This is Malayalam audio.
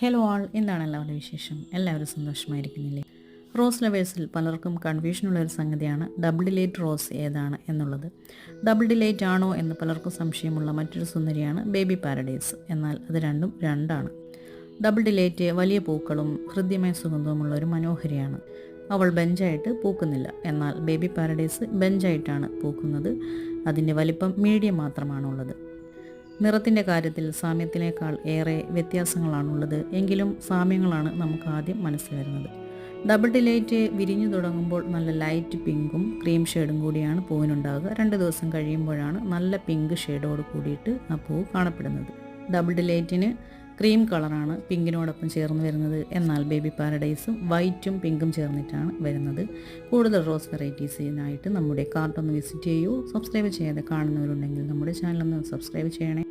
ഹലോ ആൾ എന്താണ് എല്ലാവരുടെ വിശേഷം? എല്ലാവരും സന്തോഷമായിരിക്കുന്നില്ലേ? റോസ് ലവേഴ്സിൽ പലർക്കും കൺഫ്യൂഷനുള്ള ഒരു സംഗതിയാണ് ഡബിൾ ഡിലേറ്റ് റോസ് ഏതാണ് എന്നുള്ളത്. ഡബിൾ ഡിലേറ്റ് ആണോ എന്ന് പലർക്കും സംശയമുള്ള മറ്റൊരു സുന്ദരിയാണ് ബേബി പാരഡൈസ് എന്നാൽ അത് രണ്ടും രണ്ടാണ്. ഡബിൾ ഡിലേറ്റ് വലിയ പൂക്കളും ഹൃദ്യമായ സുഗന്ധവുമുള്ള ഒരു മനോഹരിയാണ്. അവൾ ബെഞ്ചായിട്ട് പൂക്കുന്നില്ല. എന്നാൽ ബേബി പാരഡൈസ് ബെഞ്ചായിട്ടാണ് പൂക്കുന്നത്. അതിന്റെ വലിപ്പം മീഡിയം മാത്രമാണുള്ളത്. നിറത്തിന്റെ കാര്യത്തിൽ സാമ്യത്തിനേക്കാൾ ഏറെ വ്യത്യാസങ്ങളാണുള്ളത്. എങ്കിലും സാമ്യങ്ങളാണ് നമുക്ക് ആദ്യം മനസ്സിൽ വരുന്നത് ഡബിൾ ഡിലൈറ്റ് വിരിഞ്ഞു തുടങ്ങുമ്പോൾ നല്ല ലൈറ്റ് പിങ്കും ക്രീം ഷെയ്ഡും കൂടിയാണ് പൂവിനുണ്ടാകുക രണ്ട് ദിവസം കഴിയുമ്പോഴാണ് നല്ല പിങ്ക് ഷെയ്ഡോട് കൂടിയിട്ട് ആ പൂവ് കാണപ്പെടുന്നത്. ഡബിൾ ഡിലൈറ്റിന് ക്രീം കളറാണ് പിങ്കിനോടൊപ്പം ചേർന്ന് വരുന്നത്. എന്നാൽ ബേബി പാരഡൈസും വൈറ്റും പിങ്കും ചേർന്നിട്ടാണ് വരുന്നത്. കൂടുതൽ റോസ് വെറൈറ്റീസിനായിട്ട് നമ്മുടെ കാർട്ടൊന്ന് വിസിറ്റ് ചെയ്യൂ. സബ്സ്ക്രൈബ് ചെയ്യാതെ കാണുന്നവരുണ്ടെങ്കിൽ നമ്മുടെ ചാനലൊന്ന് സബ്സ്ക്രൈബ് ചെയ്യണേ.